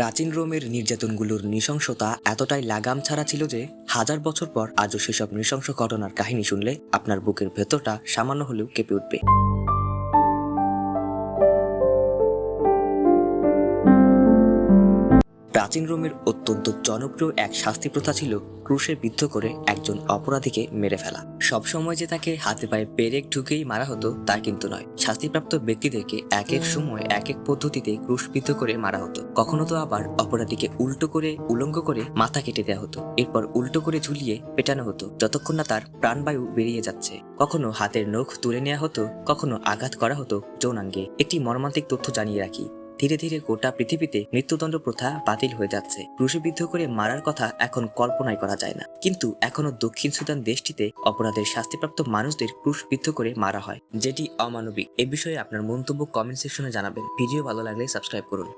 প্রাচীন রোমের নির্যাতনগুলোর নৃশংসতা এতটাই লাগাম ছাড়া ছিল যে হাজার বছর পর আজও সেসব নৃশংস ঘটনার কাহিনী শুনলে আপনার বুকের ভেতরটা সামান্য হলেও কেঁপে উঠবে। প্রাচীন রোমের অত্যন্ত জনপ্রিয় এক শাস্তি প্রথা ছিল ক্রুশে বিদ্ধ করে একজন অপরাধীকে মেরে ফেলা। সবসময় যে তাকে হাতে পায়ে পেরেক ঢুকেই মারা হতো, তা কিন্তু নয়। শাস্তিপ্রাপ্ত ব্যক্তিদেরকে এক এক সময়, এক এক পদ্ধতিতে ক্রুশবিদ্ধ করে মারা হতো। কখনো তো আবার অপরাধীকে উল্টো করে, উলঙ্গ করে মাথা কেটে দেওয়া হতো। এরপর উল্টো করে ঝুলিয়ে পেটানো হতো, যতক্ষণ না তার প্রাণবায়ু বেরিয়ে যাচ্ছে। কখনো হাতের নখ তুলে নেওয়া হতো, কখনো আঘাত করা হতো যৌনাঙ্গে। একটি মর্মান্তিক তথ্য জানিয়ে রাখি ধীরে ধীরে গোটা পৃথিবীতে মৃত্যুদণ্ড প্রথা বাতিল হয়ে যাচ্ছে। ক্রুশবিদ্ধ করে মারার কথা এখন কল্পনাই করা যায় না। কিন্তু এখনও দক্ষিণ সুদান দেশটিতে অপরাধের শাস্তিপ্রাপ্ত মানুষদের ক্রুশবিদ্ধ করে মারা হয়, যেটি অমানবিক। এ বিষয়ে আপনার মন্তব্য কমেন্ট সেকশনে জানাবেন। ভিডিও ভালো লাগলে সাবস্ক্রাইব করুন।